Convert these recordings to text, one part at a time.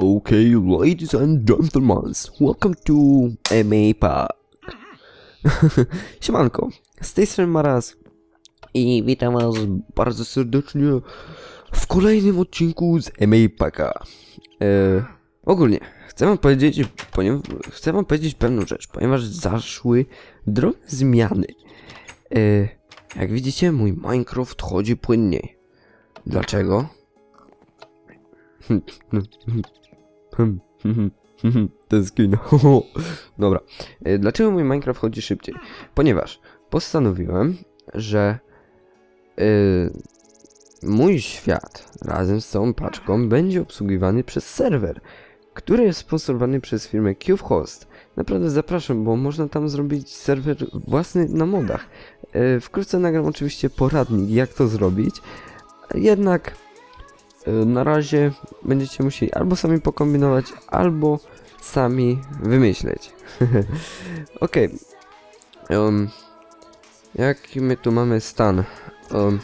Okay, ladies and gentlemen, welcome to MA Park. Siemanko, z tej strony Maraz i witam was bardzo serdecznie w kolejnym odcinku z MA Parka. E, ogólnie, chcę wam powiedzieć, chcę wam powiedzieć pewną rzecz, ponieważ zaszły drobne zmiany. E, jak widzicie, mój Minecraft chodzi płynniej. Dlaczego? Hmm, hmm, Ten skin. Dobra. E, Dlaczego mój Minecraft chodzi szybciej? Ponieważ postanowiłem, że e, mój świat razem z całą paczką będzie obsługiwany przez serwer, który jest sponsorowany przez firmę CubeHost. Naprawdę zapraszam, bo można tam zrobić serwer własny na modach. E, Wkrótce nagram oczywiście poradnik, jak to zrobić. Jednak na razie będziecie musieli albo sami pokombinować, albo sami wymyśleć. Okej. Em, jaki my tu mamy stan? Um,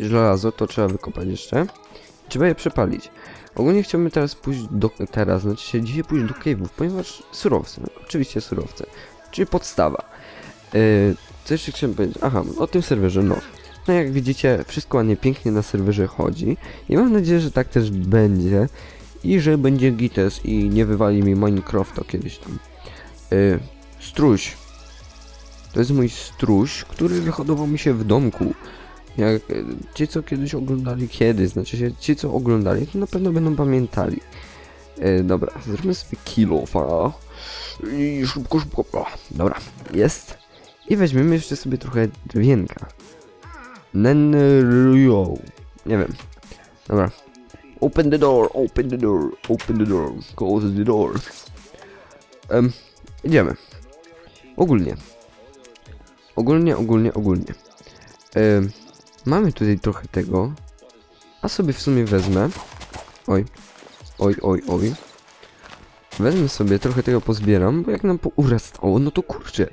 żelazo to trzeba wykopać jeszcze. Trzeba je przepalić. Ogólnie chciałbym teraz pójść do... Teraz, znaczy się dzisiaj pójść do cave'ów, ponieważ surowce, no, oczywiście surowce. Czyli podstawa. Yy, co jeszcze chciałem powiedzieć? Aha, o tym serwerze, no. No jak widzicie, wszystko ładnie, pięknie na serwerze chodzi. I mam nadzieję, że tak też będzie. I że będzie gites i nie wywali mi Minecrafta kiedyś tam. Yy, struś. To jest mój struś, który wyhodował mi się w domku. Jak e, ci, co kiedyś oglądali, kiedy, znaczy się, ci, co oglądali, to na pewno będą pamiętali. E, dobra, zróbmy sobie kilofa. I szybko, szybko. Dobra, jest. I weźmiemy jeszcze sobie trochę drwienka. Nenryo. Nie wiem. Dobra. Open the door, open the door, open the door, close the door. Um, idziemy. Ogólnie. Ogólnie, ogólnie, ogólnie. Em, mamy tutaj trochę tego. A sobie w sumie wezmę. Oj. Oj, oj, oj. Wezmę sobie trochę tego pozbieram, bo jak nam pourastało, no to kurczę.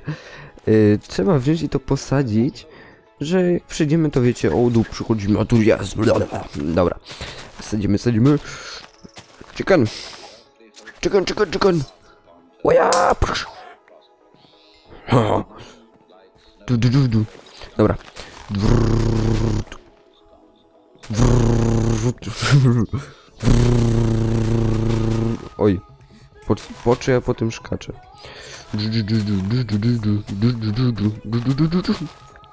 Yy, trzeba wziąć i to posadzić, że jak przyjdziemy to wiecie, o dół przychodzimy, a tu jest. Dobra. Sadzimy, sadzimy. Chicken. Chicken, chicken, chicken. Ha. Du, du, du, du. Dobra. Wrrrt. Wrrrt. Oj. Po, po czy ja po tym szkaczę?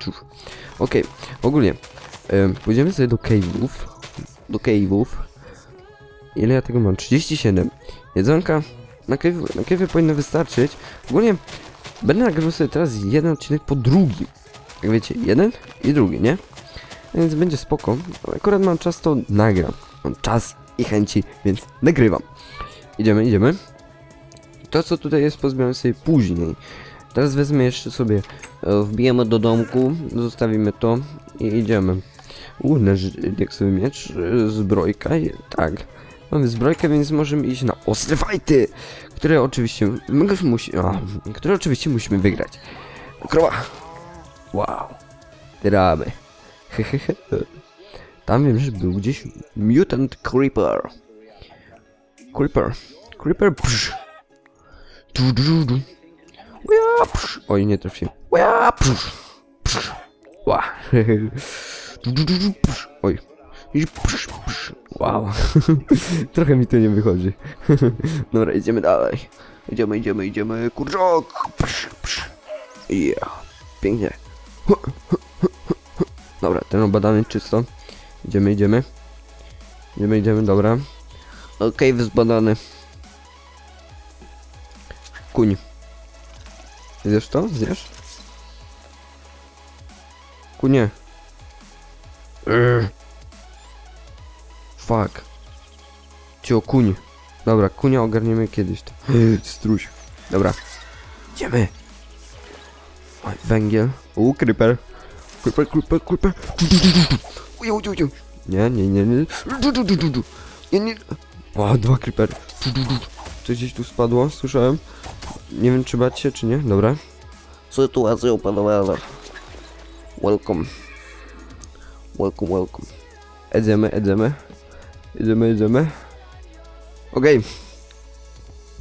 Cóż. Okej, ogólnie. em, pójdziemy sobie do cave'ów. Do cave'ów. Ile ja tego mam? 37. Jedzonka na cave'ie na cave'ie powinno wystarczyć. Ogólnie będę nagrywał sobie teraz jeden odcinek po drugim. Jak wiecie, jeden i drugi, nie? Więc będzie spoko. Akurat mam czas, to nagram. Mam czas i chęci, więc nagrywam. Idziemy, idziemy. To, co tutaj jest, pozbieram sobie później. Teraz wezmę jeszcze sobie, e, wbijemy do domku, zostawimy to i idziemy. U, nasz diaksowy miecz, e, zbrojka, tak. Mamy zbrojkę, więc możemy iść na ostre fajty, które oczywiście, musi, a, które oczywiście musimy wygrać. Krowa! Wow. Dramy. Tam wiem, że był gdzieś Mutant Creeper. Creeper. Creeper. Psz. Oj, nie trafiłem. Oj. Wow. Trochę mi to nie wychodzi. Dobra, idziemy dalej. Idziemy, idziemy, idziemy. Kurczok. Yeah. Pięknie. Dobra, ten obadany czysto. Idziemy, idziemy. Idziemy, idziemy, dobra. Okej, okay, zbadany. Kuń. Zjesz to? Zjesz? Kunie. Urgh. Fuck. Cio, kuń. Dobra, kunia ogarniemy kiedyś to. Struś. Dobra. Idziemy. Oj, węgiel. U, creeper. Creeper, creeper, creeper. Uju, uju, uju. Nie, nie, nie, nie. Nie, nie. O, dwa creepery. Coś gdzieś tu spadło, słyszałem. Nie wiem, czy bać się, czy nie. Dobra. Sytuacja opanowana. Welcome. Welcome, welcome. Jedziemy, jedziemy. Jedziemy, jedziemy. Okej.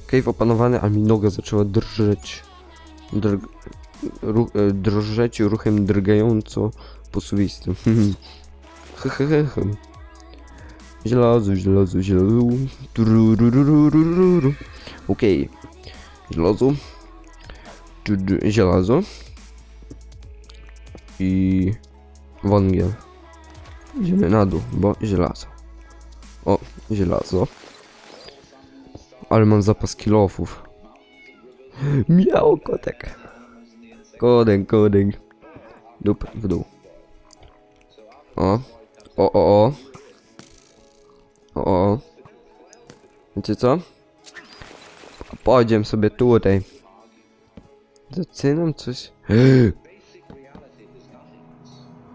Cave opanowany, a mi noga zaczęła drżeć. Drg... Ru... e, Drżeć ruchem drgająco posuwistym. Żelazo, żelazo, żelazo. Okej. Żelazo. Żelazo. I... Węgiel. Idziemy na dół, bo żelazo. O, żelazo. Ale mam zapas kilofów. Miał kotek. Kodek, kodek. Dup w dół. O. O, o, o. O, o. Wiecie co? Pojedziemy sobie tutaj. Zaczynam coś.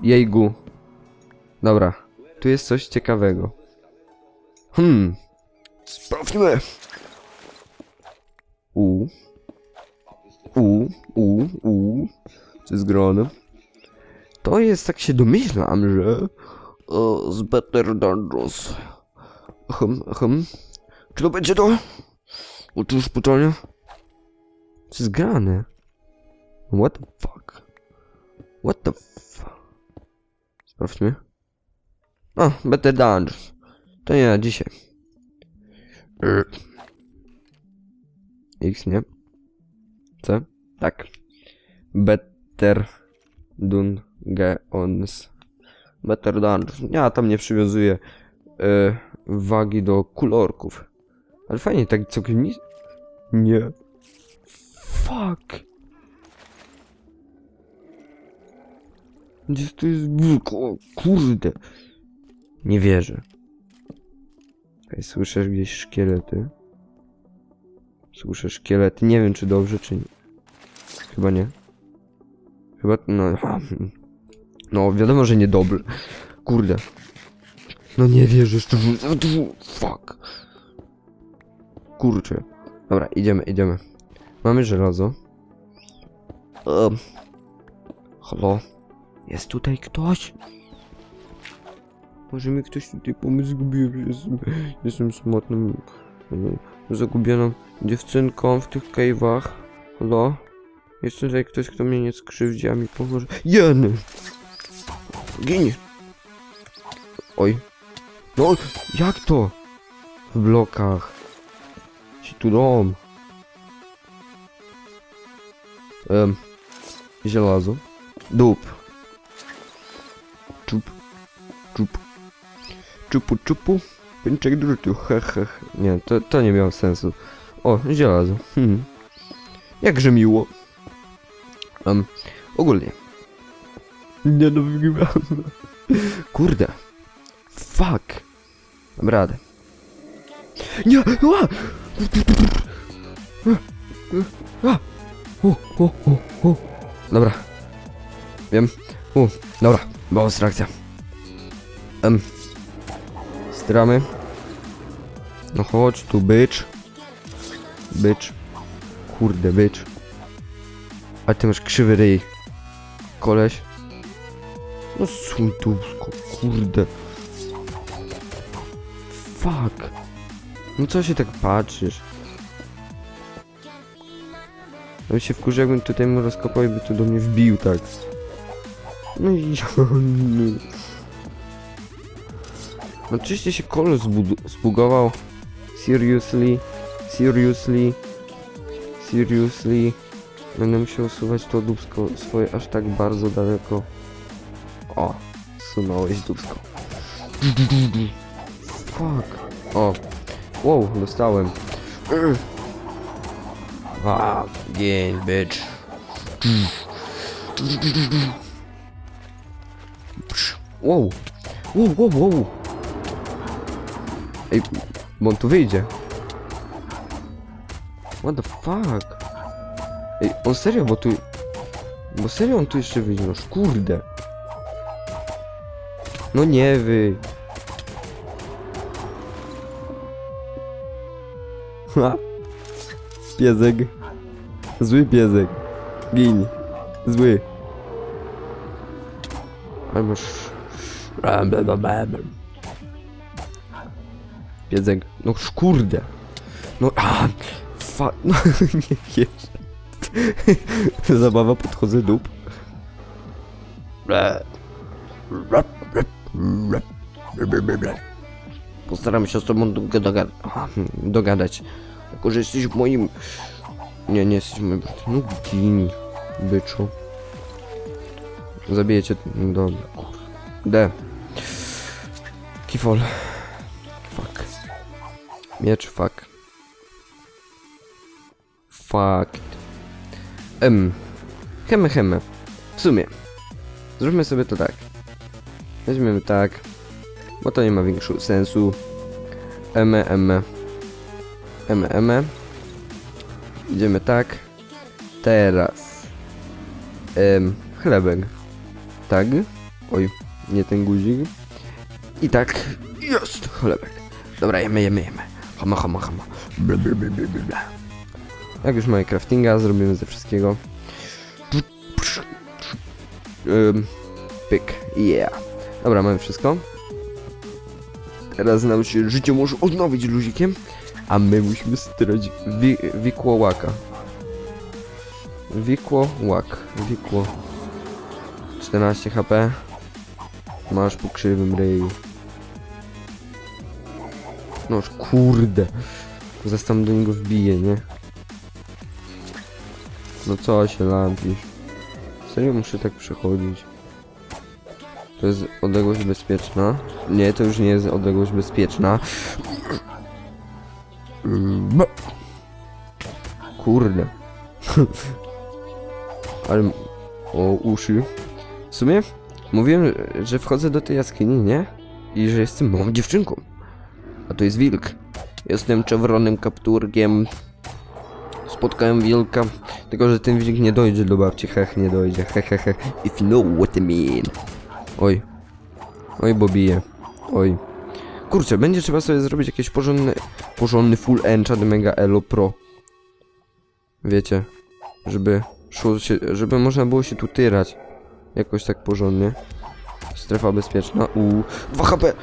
Jejgu. Dobra. Tu jest coś ciekawego. Hmm. Sprawdźmy. U. U, u, u. Co jest grane? To jest, tak się domyślam, że... O, z Better Dungeons. Hm, hm. Czy to będzie to? Otóż pytanie. Co jest? What the fuck? What the fuck? Sprawdźmy. O, Better Dungeons. To nie, dzisiaj. Y. X, nie? C? Tak. Better Dungeons. Better Dungeons. Ja tam nie przywiązuję e, wagi do kolorków. Ale fajnie, tak całkiem. Nie. Fuck. Gdzie to jest... O, kurde. Nie wierzę. Okej, słyszę gdzieś szkielety. Słyszę szkielety. Nie wiem, czy dobrze, czy nie. Chyba nie. Chyba, no... No, wiadomo, że niedobrze. Kurde. No nie wierzę. Fuck. Kurczę. Dobra, idziemy, idziemy. Mamy żelazo. Um. Halo? Jest tutaj ktoś? Może mi ktoś tutaj pomóc? Zgubiłem się. Jestem, jestem samotnym, e, zagubioną dziewczynką w tych cave'ach. Halo? Jest tutaj ktoś, kto mnie nie skrzywdzi, a mi pomoże. Jeny! Gin! Oj. No, jak to? W blokach. Ci tu dom. Um, żelazo. Dup. Czup. Czup. Czupu, czupu. Pęczek drutu. He, he, he. Nie, to, to nie miało sensu. O, żelazo. Hmm. Jakże miło. Um, ogólnie. Nie no. Kurde. Fuck. Dam radę. Nie! A! A! Dobra. Wiem. U, dobra. Była abstrakcja. Stramy. No chodź tu, bycz. Bycz. Kurde, bycz. Ale ty masz krzywy ryj. Koleś. No suń dupsko, kurde. Fuck. No co się tak patrzysz? Ja bym się wkurzył, jakbym tutaj mu rozkopał i by tu do mnie wbił, tak. No i... No oczywiście się kolor zbugował. Seriously? Seriously? Seriously? Będę musiał usuwać to dubsko swoje aż tak bardzo daleko. O, sunąłeś dubsko. Fuck. O. Wow, dostałem. Gień, bitch. Wow. Wow, wow, wow. Ej, bo on tu wyjdzie. What the fuck? Ej, on serio, bo tu... Bo serio on tu jeszcze wyjdzie, no kurde. No nie wy. Ha. Zły piesek. Gin. Zły. Piesek. No kurde. No, a, fa... No, nie wiesz. Zabawa, podchodzę dup. Postaram się z tobą doga- aha, dogadać. Jako, że jesteś moim... Nie, nie jesteś moim. No gin, byczu. Zabijecie... Dobra. D. Kifol. Fuck. Miecz, fuck. Fuck. Em. Heme, heme. W sumie. Zróbmy sobie to tak. Weźmiemy tak. Bo to nie ma większego sensu. Eme, eme. Eme, eme. Idziemy tak. Teraz. Chlebek. Tak. Oj, nie ten guzik. I tak. Jest chlebek. Dobra, jemy, jemy, jemy. Hama, hama, hama. Bla, bla, bla, bla, bla. Jak już mamy craftinga, zrobimy ze wszystkiego. Ym, pyk, yeah. Dobra, mamy wszystko. Teraz nam się życie może odnowić luzikiem, a my musimy strać wi wikło łaka. Wikło łak, wikło. 14 HP. Masz po krzywym ryju. No kurde. Zaraz tam do niego wbije, nie? No co się lampisz? Serio muszę tak przechodzić. To jest odległość bezpieczna. Nie, to już nie jest odległość bezpieczna. Mm, Kurde. Ale... O, uszy. W sumie mówiłem, że wchodzę do tej jaskini, nie? I że jestem małą dziewczynką. A to jest wilk. Jestem czerwonym kapturkiem. Spotkałem wilka. Tylko, że ten wilk nie dojdzie do babci. Hech, nie dojdzie. Hech, hech. If you know what I mean. Oj. Oj, bo bije. Oj. Kurczę, będzie trzeba sobie zrobić jakieś porządne, porządny full enchant mega elo pro. Wiecie, żeby szło się, żeby można było się tu tyrać. Jakoś tak porządnie. Strefa bezpieczna. U 2 HP.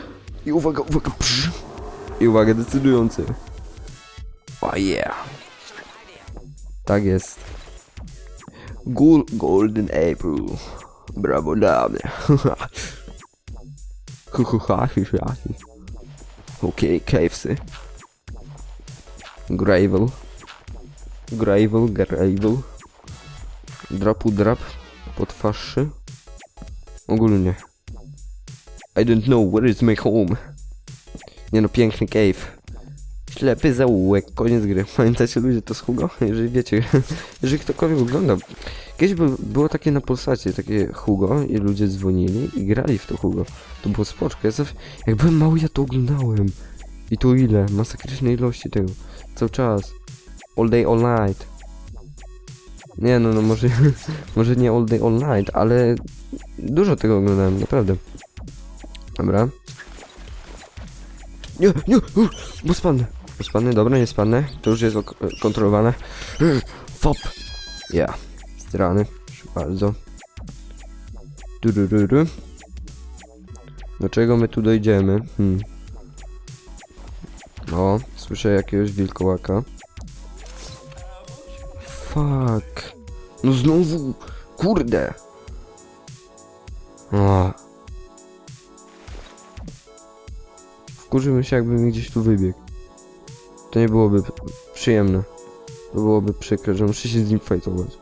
I uwaga, uwaga. Psz. I uwaga, decydujący. Oh yeah. Tak jest. Gul Golden April. Brawo dla mnie. Okej, KFC. Gravel. Gravel, gravel. Drapu drap. Potwarszy. Ogólnie. I don't know where is my home. Nie no, piękny cave. Ślepy zaułek, koniec gry. Pamiętacie ludzie to z Hugo? Jeżeli wiecie, jeżeli ktokolwiek ogląda. Kiedyś by, było takie na Polsacie, takie Hugo i ludzie dzwonili i grali w to Hugo. To było spoczko. Ja jak byłem mały, ja to oglądałem. I to ile? Masakryczne ilości tego. Cały czas. All day, all night. Nie no, no może, może nie all day, all night, ale dużo tego oglądałem, naprawdę. Dobra. Nie, nie, bo spadnę. Bo spadnę, dobra, nie spadnę. To już jest kontrolowane. Fop. Ja. Strany. Proszę bardzo. Durururu. Do czego my tu dojdziemy? Hmm. O, słyszę jakiegoś wilkołaka. Fuck. No znowu. Kurde. O. Wkurzymy się, mi gdzieś tu wybiegł. To nie byłoby przyjemne. To byłoby przykre, że muszę się z nim fajtować.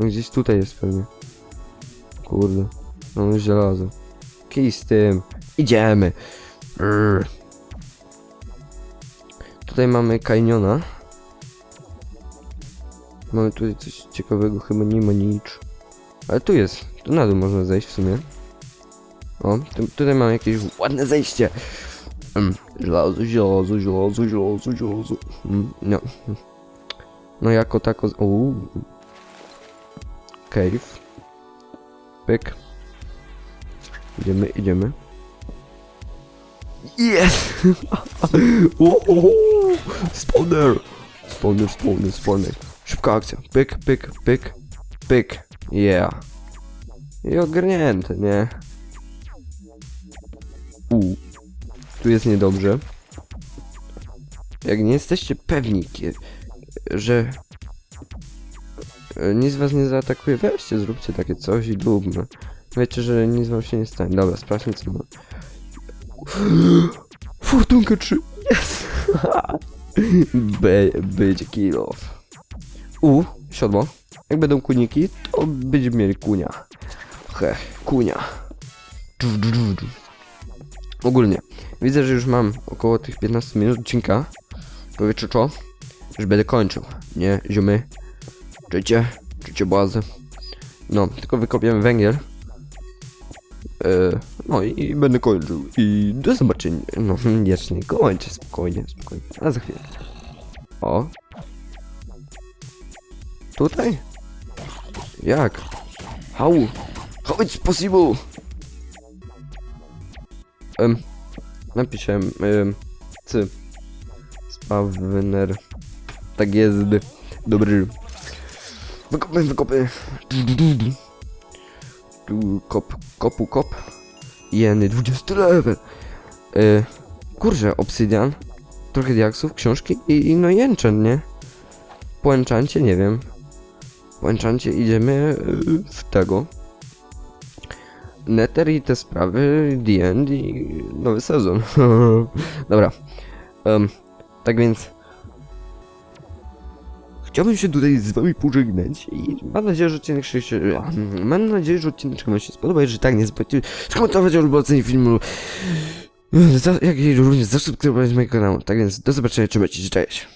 On gdzieś tutaj jest pewnie. Kurde. Mamy żelazo. Kij z tym. Idziemy. Brrr. Tutaj mamy kajniona. Mamy tutaj coś ciekawego, chyba nie ma nic. Ale tu jest. Tu na dół można zejść w sumie. O, tu, tutaj mam jakieś ładne zejście. Mm, żelazo, żelazo, żelazo, żelazo, żelazo. Mm, no. No jako tako... Uuu. Cave. Pyk. Idziemy, idziemy. Yes! Uuu, Spawner! Spawner, spawner, spawner. Szybka akcja. Pyk, pyk, pyk, pyk. Yeah. I ogarnięte, nie? U. Tu jest niedobrze. jak nie jesteście pewni, że nic was nie zaatakuje, weźcie, zróbcie takie coś i lubmy. Wiecie, że nic wam się nie stanie. Dobra, sprawdźmy co ma. Fortunka 3. Yes! Be, będzie kill off. U, siodło. Jak będą kuniki, to będziemy mieli kunia. Heh, kunia. Dżu, dżu, dżu. Ogólnie, widzę, że już mam około tych 15 minut odcinka. Powiecie co? Już będę kończył. Nie, ziomy. Czycie, czycie bazy. No, tylko wykopiemy węgiel. E, no i, i będę kończył. I do zobaczenia. No, jeszcze nie kończę, spokojnie, spokojnie. A za chwilę. O. Tutaj? Jak? How? How it's possible? Napisałem, um, c. Spawner. Tak jest. Dobry. Wykopy, wykopy. Tu kop, kopu, kop. Jeny, 20 level. E, kurczę, obsydian. Trochę diaksów, książki i, i no i nie? Po nie wiem. Po enchancie idziemy y, w tego. Nether i te sprawy, End i nowy sezon. Dobra. Em, tak więc... Chciałbym się tutaj z wami pożegnać i mam nadzieję, że odcinek się... Mam nadzieję, że odcinek się spodoba, jeżeli tak, nie zapomnijcie skomentować albo ocenić filmu. Jak i również zasubskrybować mój kanał. Tak więc do zobaczenia, trzymajcie się, cześć.